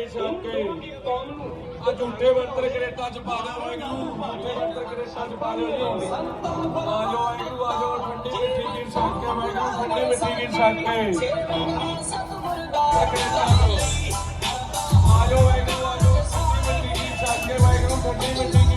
ਆ ਝੂਠੇ ਵਰਤਰ ਕਰੇਟਾ ਚ ਪਾ ਦਿਓ ਵਾਹਿਗੁਰੂ ਝੂਠੇ ਵਰਤਰ ਕਰੇਟਾ ਚ ਪਾ ਦਿਓ ਜੀ ਆ ਜਾਓ ਵਾਹਿਗੁਰੂ ਆ ਜਾਓ ਠੰਡੀ ਮਿੱਠੀ ਗੀਰ ਛਕ ਕੇ ਵਾਹਿਗੁਰੂ ਠੰਡੀ ਮਿੱਠੀ ਗੀਰ ਛਕ ਕੇ ਆ ਜਾਓ ਵਾਹਿਗੁਰੂ ਆ ਜਾਓ ਠੰਡੀ ਮਿੱਠੀ ਗੀਰ ਛਕ ਕੇ ਵਾਹਿਗੁਰੂ ਠੰਡੀ ਮਿੱਠੀ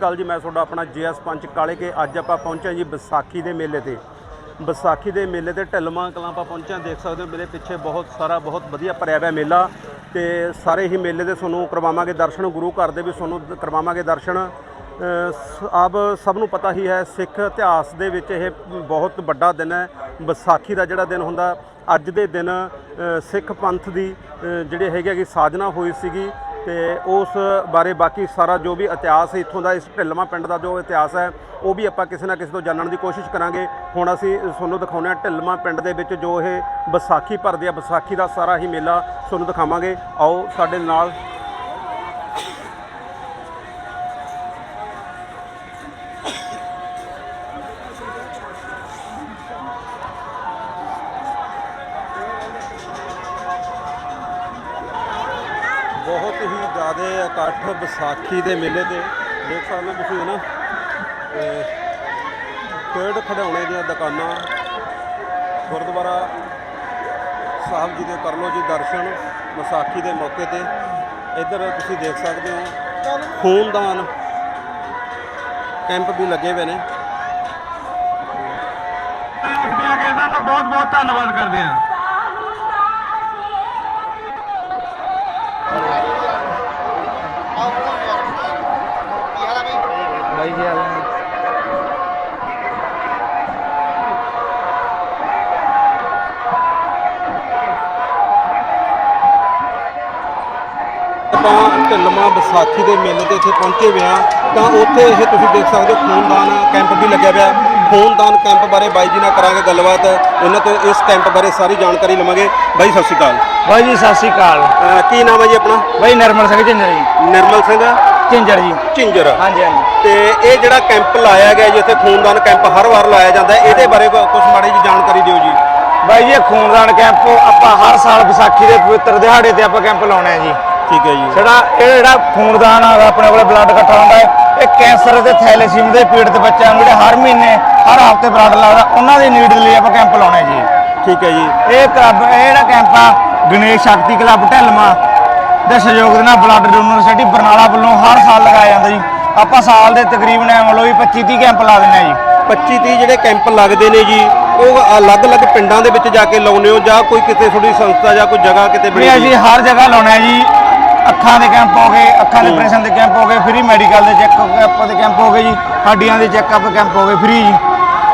ਅਕਾਲ ਜੀ ਮੈਂ ਤੁਹਾਡਾ ਆਪਣਾ ਜੀਐਸ ਪੰਚ ਕਾਲੇ ਕੇ ਅੱਜ ਆਪਾਂ ਪਹੁੰਚਿਆ ਜੀ ਵਿਸਾਖੀ ਦੇ ਮੇਲੇ ਤੇ। ਵਿਸਾਖੀ ਦੇ ਮੇਲੇ ਤੇ ਢਿਲਮਾ ਕਲਾਂ ਆਪਾਂ ਪਹੁੰਚੇ ਹਾਂ ਦੇਖ ਸਕਦੇ ਹੋ ਮੇਰੇ ਪਿੱਛੇ ਬਹੁਤ ਸਾਰਾ ਬਹੁਤ ਵਧੀਆ ਭਰਿਆ ਹੋਇਆ ਮੇਲਾ ਤੇ ਸਾਰੇ ਹੀ ਮੇਲੇ ਦੇ ਤੁਹਾਨੂੰ ਕਰਵਾਵਾਂਗੇ ਦਰਸ਼ਨ ਗੁਰੂ ਘਰ ਦੇ ਵੀ ਤੁਹਾਨੂੰ ਕਰਵਾਵਾਂਗੇ ਦਰਸ਼ਨ। ਆਪ ਸਭ ਨੂੰ ਪਤਾ ਹੀ ਹੈ ਸਿੱਖ ਇਤਿਹਾਸ ਦੇ ਵਿੱਚ ਇਹ ਬਹੁਤ ਵੱਡਾ ਦਿਨ ਹੈ। ਵਿਸਾਖੀ ਦਾ ਜਿਹੜਾ ਦਿਨ ਹੁੰਦਾ ਅੱਜ ਦੇ ਦਿਨ ਸਿੱਖ ਪੰਥ ਦੀ ਅ, ਜਿਹੜੇ ਹੈਗੇ ਕਿ ਸਾਜਨਾ ਹੋਈ ਸੀਗੀ ਤੇ ਉਸ ਬਾਰੇ ਬਾਕੀ ਸਾਰਾ ਜੋ ਵੀ ਇਤਿਹਾਸ ਇੱਥੋਂ ਦਾ ਇਸ ਢਿੱਲਵਾਂ ਪਿੰਡ ਦਾ ਜੋ ਇਤਿਹਾਸ ਹੈ, ਉਹ ਵੀ ਆਪਾਂ ਕਿਸੇ ਨਾ ਕਿਸੇ ਤੋਂ ਜਾਣਨ ਦੀ ਕੋਸ਼ਿਸ਼ ਕਰਾਂਗੇ। ਹੁਣ ਅਸੀਂ ਤੁਹਾਨੂੰ ਦਿਖਾਉਂਦੇ ਹਾਂ ਢਿੱਲਵਾਂ ਪਿੰਡ ਦੇ ਵਿੱਚ ਜੋ ਇਹ ਵਿਸਾਖੀ ਭਰਦੇ ਆ, ਵਿਸਾਖੀ ਦਾ ਸਾਰਾ ਹੀ ਮੇਲਾ ਤੁਹਾਨੂੰ ਦਿਖਾਵਾਂਗੇ। ਆਓ ਸਾਡੇ ਨਾਲ ਇਕੱਠ ਵਿਸਾਖੀ ਦੇ ਮੇਲੇ ਤੇ ਦੇਖ ਸਕਦੇ ਹੋ ਤੁਸੀਂ ਨਾ ਖੇਡ ਖਿਡੌਣੇ ਦੀਆਂ ਦੁਕਾਨਾਂ, ਗੁਰਦੁਆਰਾ ਸਾਹਿਬ ਜੀ ਦੇ ਕਰ ਲਓ ਜੀ ਦਰਸ਼ਨ ਵਿਸਾਖੀ ਦੇ ਮੌਕੇ ਤੇ। ਇੱਧਰ ਤੁਸੀਂ ਦੇਖ ਸਕਦੇ ਹੋ, ਖੂਨਦਾਨ ਕੈਂਪ ਵੀ ਲੱਗੇ ਹੋਏ ਨੇ। ਬਹੁਤ ਬਹੁਤ ਧੰਨਵਾਦ ਕਰਦੇ ਹਾਂ। ਆਪਾਂ ਢਿੱਲਮਾ ਵਿਸਾਖੀ ਦੇ ਮੇਲੇ ਤੇ ਇੱਥੇ ਪਹੁੰਚੇ ਹੋਏ ਹਾਂ ਤਾਂ ਉੱਥੇ ਇਹ ਤੁਸੀਂ ਦੇਖ ਸਕਦੇ ਹੋ ਖੂਨਦਾਨ ਕੈਂਪ ਵੀ ਲੱਗਿਆ ਹੋਇਆ ਖੂਨਦਾਨ ਕੈਂਪ ਬਾਰੇ ਬਾਈ ਜੀ ਨਾਲ ਕਰਾਂਗੇ ਗੱਲਬਾਤ। ਇਹਨਾਂ ਤੋਂ ਇਸ ਕੈਂਪ ਬਾਰੇ ਸਾਰੀ ਜਾਣਕਾਰੀ ਲਵਾਂਗੇ। ਬਾਈ ਸਤਿ ਸ਼੍ਰੀ ਅਕਾਲ। ਬਾਈ ਜੀ ਸਤਿ ਸ਼੍ਰੀ ਅਕਾਲ। ਕੀ ਨਾਮ ਹੈ ਜੀ ਆਪਣਾ? ਬਾਈ ਨਰਮਲ ਸਿੰਘ ਝਿੰਜਰ ਜੀ। ਨਿਰਮਲ ਸਿੰਘ। ਝਿੰਜਰ ਜੀ। ਝਿੰਜਰ। ਹਾਂਜੀ ਹਾਂਜੀ। ਤੇ ਇਹ ਜਿਹੜਾ ਕੈਂਪ ਲਾਇਆ ਗਿਆ ਜੀ ਇੱਥੇ ਖੂਨਦਾਨ ਕੈਂਪ ਹਰ ਵਾਰ ਲਾਇਆ ਜਾਂਦਾ ਹੈ। ਇਹਦੇ ਬਾਰੇ ਕੁਝ ਮਾੜੀ ਜੀ ਜਾਣਕਾਰੀ ਦਿਓ ਜੀ। ਬਾਈ ਜੀ ਇਹ ਖੂਨਦਾਨ ਕੈਂਪ ਆਪਾਂ ਹਰ ਸਾਲ ਵਿਸਾਖੀ ਦੇ ਪਵਿੱਤਰ ਦਿਹਾੜੇ ਤੇ ਆਪਾਂ ਕੈਂਪ ਲਾਉਣੇ ਆ ਜੀ। ਠੀਕ ਹੈ ਜੀ। ਜਿਹੜਾ ਇਹ ਜਿਹੜਾ ਖੂਨਦਾਨ ਆ ਆਪਣੇ ਕੋਲੇ ਬਲੱਡ ਇਕੱਠਾ ਹੁੰਦਾ ਹੈ ਇਹ ਕੈਂਸਰ ਤੇ ਥੈਲੇਸੀਮ ਦੇ ਪੀੜਤ ਬੱਚਿਆਂ ਨੂੰ ਜਿਹੜੇ ਹਰ ਮਹੀਨੇ ਹਰ ਹਫ਼ਤੇ ਬਲੱਡ ਲੱਗਦਾ ਉਹਨਾਂ ਦੀ ਨੀਡ ਲਈ ਆਪਾਂ ਕੈਂਪ ਲਾਉਣੇ ਜੀ। ਠੀਕ ਹੈ ਜੀ। ਇਹ ਕਲੱਬ ਇਹ ਜਿਹੜਾ ਕੈਂਪ ਆ ਗਣੇਸ਼ ਸ਼ਕਤੀ ਕਲੱਬ ਢਿਲਮਾ ਦੇ ਸਹਿਯੋਗ ਦੇ ਨਾਲ ਬਲੱਡ ਡੋਨਰ ਸੋਸਾਇਟੀ ਬਰਨਾਲਾ ਵੱਲੋਂ ਹਰ ਸਾਲ ਲਗਾਇਆ ਜਾਂਦਾ ਜੀ। ਆਪਾਂ ਸਾਲ ਦੇ ਤਕਰੀਬਨ ਐ ਲਓ ਵੀ 25 30 ਕੈਂਪ ਲਾ ਦਿੰਦੇ ਆ ਜੀ। 25 30 ਜਿਹੜੇ ਕੈਂਪ ਲੱਗਦੇ ਨੇ ਜੀ ਉਹ ਅਲੱਗ-ਅਲੱਗ ਪਿੰਡਾਂ ਦੇ ਵਿੱਚ ਜਾ ਕੇ ਲਾਉਨੇ ਹੋ ਜਾਂ ਕੋਈ ਕਿਤੇ ਥੋੜੀ ਸੰਸਥਾ ਜਾਂ ਕੋਈ ਜਗ੍ਹਾ ਕਿਤੇ ਬਣੀ? ਅਸੀਂ ਹਰ ਜਗ੍ਹਾ ਲਾਉਣਾ ਜੀ। ਅੱਖਾਂ ਦੇ ਕੈਂਪ ਹੋ ਗਏ ਅੱਖਾਂ ਦੇ ਆਪਰੇਸ਼ਨ ਦੇ ਕੈਂਪ ਹੋ ਗਏ ਫ੍ਰੀ ਮੈਡੀਕਲ ਦੇ ਚੈੱਕਅਪ ਦੇ ਕੈਂਪ ਹੋ ਗਏ ਜੀ ਹੱਡੀਆਂ ਦੇ ਚੈੱਕਅਪ ਕੈਂਪ ਹੋ ਗਏ ਫ੍ਰੀ ਜੀ।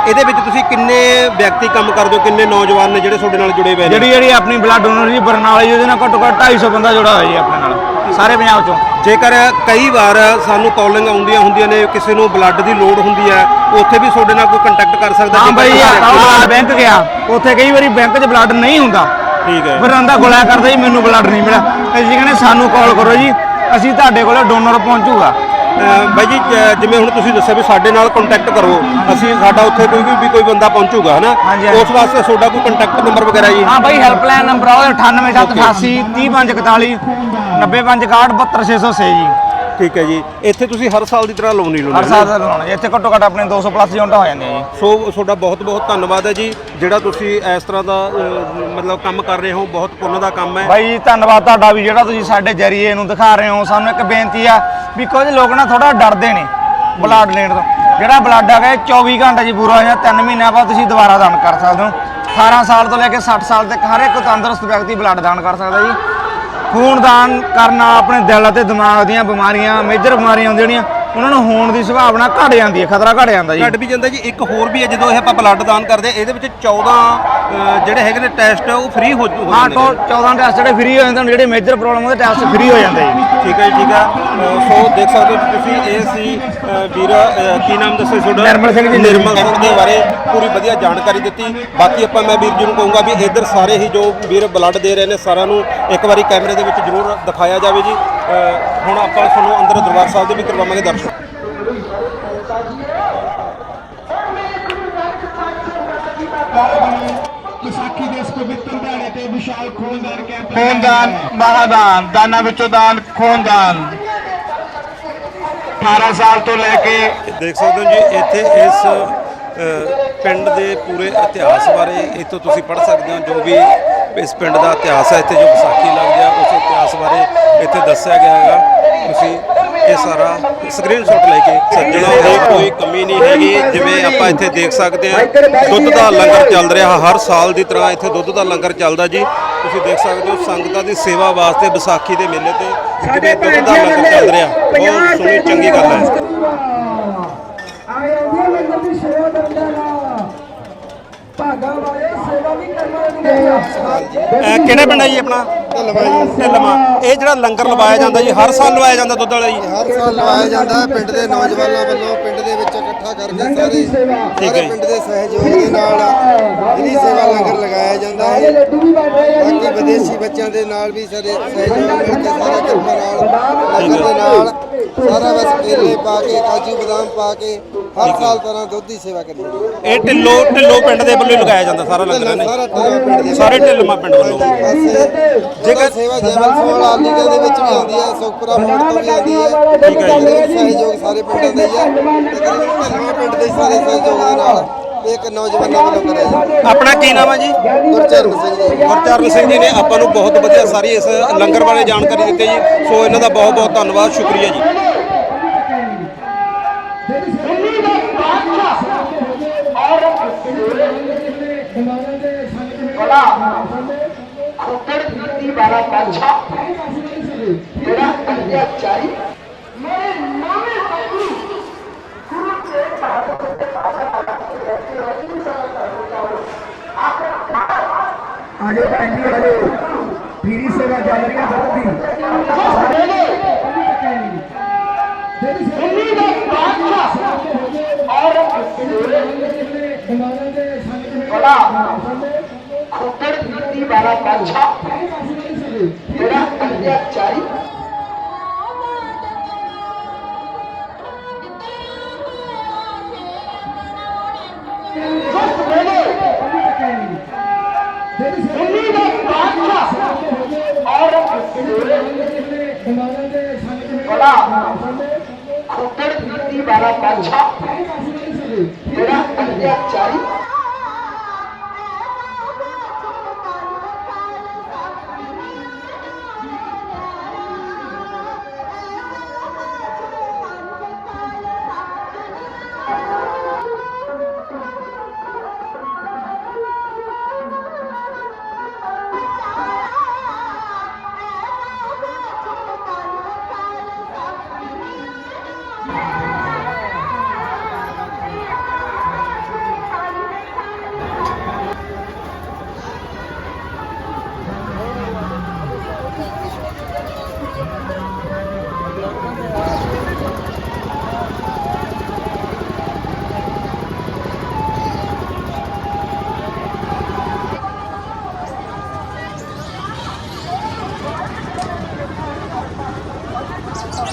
ਇਹਦੇ ਵਿੱਚ ਤੁਸੀਂ ਕਿੰਨੇ ਵਿਅਕਤੀ ਕੰਮ ਕਰਦੇ ਹੋ ਕਿੰਨੇ ਨੌਜਵਾਨ ਨੇ ਜਿਹੜੇ ਤੁਹਾਡੇ ਨਾਲ ਜੁੜੇ ਹੋਏ ਨੇ? ਜਿਹੜੀ ਜਿਹੜੀ ਆਪਣੀ ਬਲੱਡ ਡੋਨਰ ਜੀ ਬਰਨਾਲਾ ਜੀ ਉਹਦੇ ਨਾਲ ਘੱਟੋ ਘੱਟ 250 ਬੰਦਾ ਜੁੜਾ ਹੋਇਆ ਜੀ ਆਪਣੇ ਨਾਲ ਸਾਰੇ ਪੰਜਾਬ ਚੋਂ। ਜੇਕਰ ਕਈ ਵਾਰ ਸਾਨੂੰ ਕਾਲਿੰਗ ਆਉਂਦੀਆਂ ਹੁੰਦੀਆਂ ਨੇ ਕਿਸੇ ਨੂੰ ਬਲੱਡ ਦੀ ਲੋੜ ਹੁੰਦੀ ਹੈ ਉੱਥੇ ਵੀ ਤੁਹਾਡੇ ਨਾਲ ਕੋਈ ਕੰਟੈਕਟ ਕਰ ਸਕਦਾ ਹਾਂ ਬਈ ਆ ਬੈਂਕ ਗਿਆ ਉੱਥੇ ਕਈ ਵਾਰੀ ਬੈਂਕ 'ਚ ਬਲੱਡ ਨਹੀਂ ਹੁੰਦਾ। ਠੀਕ ਹੈ। ਫਿਰ ਆਂਦਾ ਗੋਲਾ ਕਰਦਾ ਜੀ ਮੈਨੂੰ ਬਲੱਡ ਨਹੀਂ ਮਿਲਿਆ। ਅਸੀਂ ਕਹਿੰਦੇ ਸਾਨੂੰ ਕਾਲ ਕਰੋ ਜੀ। ਅਸੀਂ ਤੁਹਾਡੇ ਕੋਲ ਡੋਨਰ ਪਹੁੰਚੂਗਾ। ਬਾਈ ਜੀ ਜ- ਜਿਵੇਂ ਹੁਣ ਤੁਸੀਂ ਦੱਸਿਆ ਵੀ ਸਾਡੇ ਨਾਲ ਕੰਟੈਕਟ ਕਰੋ। ਅਸੀਂ ਸਾਡਾ ਉੱਥੇ ਕੋਈ ਵੀ ਵੀ ਕੋਈ ਬੰਦਾ ਪਹੁੰਚੂਗਾ ਹਨਾ? ਹਾਂਜੀ, ਹਾਂਜੀ। ਉਸ ਵਾਸਤੇ ਤੁਹਾਡਾ ਕੋਈ ਕੰਟੈਕਟ ਨੰਬਰ ਵਗੈਰਾ ਜੀ? ਹਾਂ ਬਾਈ ਹੈਲਪਲਾਈਨ ਨੰਬਰ ਆ 98788 30541 90561 ਜੀ। ਠੀਕ ਹੈ ਜੀ। ਇੱਥੇ ਤੁਸੀਂ ਹਰ ਸਾਲ ਦੀ ਤਰ੍ਹਾਂ ਲਾਉਣੀ ਲਾਉਣੀ ਹਰ ਸਾਲ ਦਾ ਲਾਉਣਾ ਜੀ ਇੱਥੇ ਘੱਟੋ ਘੱਟ ਆਪਣੇ 200 ਪਲੱਸ ਯੂਨਿਟ ਹੋ ਜਾਂਦੇ ਆ ਜੀ। ਸੋ ਤੁਹਾਡਾ ਬਹੁਤ ਬਹੁਤ ਧੰਨਵਾਦ ਹੈ ਜੀ। ਜਿਹੜਾ ਤੁਸੀਂ ਇਸ ਤਰ੍ਹਾਂ ਦਾ ਅਹ, ਮਤਲਬ ਕੰਮ ਕਰ ਰਹੇ ਹੋ ਬਹੁਤ ਪੁੰਨ ਦਾ ਕੰਮ ਹੈ। ਬਾਈ ਜੀ ਧੰਨਵਾਦ ਤੁਹਾਡਾ ਵੀ ਜਿਹੜਾ ਤੁਸੀਂ ਸਾਡੇ ਜਰੀਏ ਨੂੰ ਦਿਖਾ ਰਹੇ ਹੋ। ਸਾਨੂੰ ਇੱਕ ਬੇਨਤੀ ਆ ਵੀ ਕੁਝ ਲੋਕ ਨਾ ਥੋੜਾ ਡਰਦੇ ਨੇ ਬਲੱਡ ਲੈਣ ਤੋਂ। ਜਿਹੜਾ ਬਲੱਡ ਹੈਗਾ ਇਹ 24 ਘੰਟੇ 'ਚ ਪੂਰਾ ਹੋ ਜਾਂਦਾ। 3 ਮਹੀਨਿਆਂ ਬਾਅਦ ਤੁਸੀਂ ਦੁਬਾਰਾ ਦਾਨ ਕਰ ਸਕਦੇ ਹੋ। 18 ਸਾਲ ਤੋਂ ਲੈ ਕੇ 60 ਸਾਲ ਤੱਕ ਹਰ ਇੱਕ ਤੰਦਰੁਸਤ ਵਿਅਕਤੀ ਬਲੱਡ ਦਾਨ ਕਰ ਸਕਦਾ ਜੀ। ਖੂਨਦਾਨ ਕਰਨਾ ਆਪਣੇ ਦਿਲ ਅਤੇ ਦਿਮਾਗ ਦੀਆਂ ਬਿਮਾਰੀਆਂ ਮੇਜਰ ਬਿਮਾਰੀਆਂ ਹੁੰਦੀਆਂ ਜਿਹੜੀਆਂ ਉਹਨਾਂ ਨੂੰ ਹੋਣ ਦੀ ਸੰਭਾਵਨਾ ਘਟ ਜਾਂਦੀ ਹੈ ਖਤਰਾ ਘਟ ਜਾਂਦਾ ਜੀ। ਘਟ ਵੀ ਜਾਂਦਾ ਜੀ। ਇੱਕ ਹੋਰ ਵੀ ਹੈ ਜਦੋਂ ਇਹ ਆਪਾਂ ਬਲੱਡ ਦਾਨ ਕਰਦੇ ਹਾਂ, ਇਹਦੇ ਵਿੱਚ 14 ਅ, ਜਿਹੜੇ ਹੈਗੇ ਨੇ ਟੈਸਟ ਉਹ ਫ੍ਰੀ ਹੋ ਹੋ ਹਾਂ ਜਾਂਦੇ ਨੇ 14 ਟੈਸਟ ਜਿਹੜੇ ਫ੍ਰੀ ਹੋ ਜਾਂਦੇ ਨੇ ਜਿਹੜੇ ਮੇਜਰ ਪ੍ਰੋਬਲਮ ਉਹਦੇ ਟੈਸਟ ਫ੍ਰੀ ਹੋ ਜਾਂਦੇ ਜੀ। ਠੀਕ ਹੈ ਜੀ ਠੀਕ ਹੈ। ਸੋ ਦੇਖ ਸਕਦੇ ਹੋ ਤੁਸੀਂ ਇਹ ਸੀ ਵੀਰ ਕੀ ਨਾਮ ਦੱਸਿਆ ਤੁਹਾਡਾ? ਨਿਰਮਲ ਸਿੰਘ ਜੀ। ਨਿਰਮਲ ਸਿੰਘ ਦੇ ਬਾਰੇ ਪੂਰੀ ਵਧੀਆ ਜਾਣਕਾਰੀ ਦਿੱਤੀ। ਬਾਕੀ ਆਪਾਂ ਮੈਂ ਵੀਰ ਜੀ ਨੂੰ ਕਹੂੰਗਾ ਵੀ ਇੱਧਰ ਸਾਰੇ ਹੀ ਜੋ ਵੀਰ ਬਲੱਡ ਦੇ ਰਹੇ ਨੇ ਸਾਰਿਆਂ ਨੂੰ ਇੱਕ ਵਾਰੀ ਕੈਮਰੇ ਦੇ ਵਿੱਚ ਜ਼ਰੂਰ ਦਿਖਾਇਆ ਜਾਵੇ ਜੀ। ਹੁਣ ਆਪਾਂ ਤੁਹਾਨੂੰ ਅੰਦਰ ਦਰਬਾਰ ਸਾਹਿਬ ਦੇ ਵੀ ਕਰਵਾਵਾਂਗੇ ਦਰਸ਼ਨ। ਵਿਸਾਖੀ ਦੇ ਇਸ ਪਵਿੱਤਰ ਦਿਹਾੜੇ ਤੇ ਵਿਸ਼ਾਲ ਖੂਨਦਾਨ ਕੈਂਪ ਖੂਨਦਾਨ ਮਹਾਦਾਨ ਦਾਨਾਂ ਵਿੱਚੋਂ ਦਾਨ ਖੂਨਦਾਨ। 18 ਸਾਲ ਤੋਂ ਲੈ ਕੇ ਦੇਖ ਸਕਦੇ ਹੋ ਜੀ ਇੱਥੇ ਇਸ ਪਿੰਡ ਦੇ ਪੂਰੇ ਇਤਿਹਾਸ ਬਾਰੇ ਇੱਥੋਂ ਤੁਸੀਂ ਪੜ੍ਹ ਸਕਦੇ ਹੋ। ਜੋ ਵੀ ਇਸ ਪਿੰਡ ਦਾ ਇਤਿਹਾਸ ਹੈ ਇੱਥੇ ਜੋ ਵਿਸਾਖੀ ਲੱਗਦੀ ਆ ਉਸ ਇਤਿਹਾਸ ਬਾਰੇ ਇੱਥੇ ਦੱਸਿਆ ਗਿਆ ਹੈਗਾ। ਤੁਸੀਂ ਇਹ ਸਾਰਾ ਸਕਰੀਨਸ਼ਾਟ ਲੈ ਕੇ ਸੱਜਣਾ ਦੀ ਕੋਈ ਕਮੀ ਨਹੀਂ ਹੈਗੀ। ਜਿਵੇਂ ਆਪਾਂ ਇੱਥੇ ਦੇਖ ਸਕਦੇ ਹਾਂ ਦੁੱਧ ਦਾ ਲੰਗਰ ਚੱਲ ਰਿਹਾ ਹਰ ਸਾਲ ਦੀ ਤਰ੍ਹਾਂ ਇੱਥੇ ਦੁੱਧ ਦਾ ਲੰਗਰ ਚੱਲਦਾ ਜੀ। ਤੁਸੀਂ ਦੇਖ ਸਕਦੇ ਹੋ ਸੰਗਤਾਂ ਦੀ ਸੇਵਾ ਵਾਸਤੇ ਵਿਸਾਖੀ ਦੇ ਮੇਲੇ ਤੇ ਕਿਵੇਂ ਦੁੱਧ ਦਾ ਲੰਗਰ ਚੱਲ ਰਿਹਾ। ਬਹੁਤ ਸੋਹਣੀ ਚੰਗੀ ਗੱਲ ਹੈ। ਭਾਗਾ ਵਾਲੇ ਸੇਵਾ ਵੀ ਕਰਨਾ ਨਹੀਂ ਅਹ ਕਿਹੜੇ ਪਿੰਡ ਹੈ ਜੀ ਆਪਣਾ? ਇਹ ਜਿਹੜਾ ਲੰਗਰ ਲਵਾਇਆ ਜਾਂਦਾ ਜੀ ਹਰ ਸਾਲ ਲਵਾਇਆ ਜਾਂਦਾ ਦੁੱਧ ਵਾਲਾ ਜੀ। ਹਰ ਸਾਲ ਲਵਾਇਆ ਜਾਂਦਾ ਹੈ ਪਿੰਡ ਦੇ ਨੌਜਵਾਨਾਂ ਵੱਲੋਂ ਪਿੰਡ ਦੇ ਵਿੱਚ ਇਕੱਠਾ ਕਰਕੇ ਸਾਰੇ ਠੀਕ ਹੈ ਜੀ। ਪਿੰਡ ਦੇ ਸਹਿਯੋਗ ਦੇ ਨਾਲ ਇਹਦੀ ਸੇਵਾ ਲੰਗਰ ਲਗਾਇਆ ਜਾਂਦਾ ਹੈ। ਲੱਡੂ ਵੀ ਬਣ ਰਹੇ ਆ ਬਾਕੀ ਵਿਦੇਸ਼ੀ ਬੱਚਿਆਂ ਦੇ ਨਾਲ ਵੀ ਸਾਡੇ ਸਹਿਯੋਗ ਮਿਲ ਕੇ ਸਾਰਾ ਕਿਰਪਾ ਨਾਲ ਲੰਗਰ ਦੇ ਨਾਲ ਸਾਰਾ ਬਸ ਕੇਲੇ ਪਾ ਕੇ ਕਾਜੂ ਬਦਾਮ ਪਾ ਕੇ ਹਰ ਸਾਲ ਤਰ੍ਹਾਂ ਦੁੱਧ ਦੀ ਸੇਵਾ ਕਰੀ ਜਾਂਦੀ ਹੈ ਇਹ ਢਿੱਲੋ ਢਿੱਲੋ ਪਿੰਡ ਦੇ ਵੱਲੋਂ ਹੀ ਲਗਾਇਆ ਜਾਂਦਾ ਸਾਰਾ ਲੰਗਰ ਨੇ ਸਾਰਾ ਟੱਲਾ ਪਿੰਡ ਦੇ ਸਾਰੇ ਢਿੱਲਮਾ ਪਿੰਡ ਵੱਲੋਂ। ਜੇਕਰ ਸੇਵਾ ਜੈਮਲ ਸੋਲਾ ਲੀਗਾ ਦੇ ਵਿੱਚ ਵੀ ਆਉਂਦੀ ਹੈ ਸੁਖਪੁਰਾ ਮੋੜ ਤੋਂ ਵੀ ਆਉਂਦੀ ਹੈ ਠੀਕ ਹੈ ਜੀ। ਵਿੱਚ ਸਹਿਯੋਗ ਸਾਰੇ ਪਿੰਡਾਂ ਦਾ ਹੀ ਹੈ। ਤਕਰੀਬਨ ਪਿੰਡ ਦੇ ਸਾਰੇ ਸਹਿਯੋਗ ਦੇ ਨਾਲ ਇਹ ਇੱਕ ਨੌਜਵਾਨਾਂ ਵੱਲੋਂ ਕਰਿਆ ਜਾਂਦਾ। ਆਪਣਾ ਕੀ ਨਾਮ ਹੈ ਜੀ? ਗੁਰਚਰਨ ਸਿੰਘ ਜੀ। ਗੁਰਚਰਨ ਸਿੰਘ ਜੀ ਨੇ ਆਪਾਂ ਨੂੰ ਬਹੁਤ ਵਧੀਆ ਸਾਰੀ ਇਸ ਲੰਗਰ ਬਾਰੇ ਜਾਣਕਾਰੀ ਦਿੱਤੀ ਜੀ। ਸੋ ਇਹਨਾਂ ਦਾ ਬਹੁਤ ਬਹੁਤ ਧੰਨਵਾਦ ਸ਼ੁਕਰੀਆ ਜੀ। ਖੁੱਟੜ ਪੀਤੀ ਵਾਲਾ ਬਾਦਸ਼ਾਹ ਜਿਹੜਾ ਅਤਿਆਚਾਰੀ ਮੇਰੇ ਨਾਮੇ ਸਤਿਗੁਰੂ ਗੁਰੂ ਤੇਗ ਬਹਾਦਰ ਦੇ ਆਜੋ ਭੈਣ ਜੀ ਆਜੋ ਪੀਰੀ ਸੇਵਾ ਚੱਲ ਰਹੀ ਹੈ ਦੁੱਧ ਦੀ ਦਿੱਲੀ ਦਾ ਬਾਦਸ਼ਾਹ ਔਰ ਬੜਾ ਖੁੱਟੜ ਪੀਤੀ ਵਾਲਾ ਬਾਦਸ਼ਾਹ ਜਿਹੜਾ ਅਤਿਆਚਾਰੀ ਜਿਸ ਵੇਲੇ ਦਿੱਲੀ ਦਾ ਬਾਦਸ਼ਾਹ ਔਰ ਬੜਾ ਖੁੱਟੜ ਪੀਤੀ ਵਾਲਾ ਬਾਦਸ਼ਾਹ ਜਿਹੜਾ ਅਤਿਆਚਾਰੀ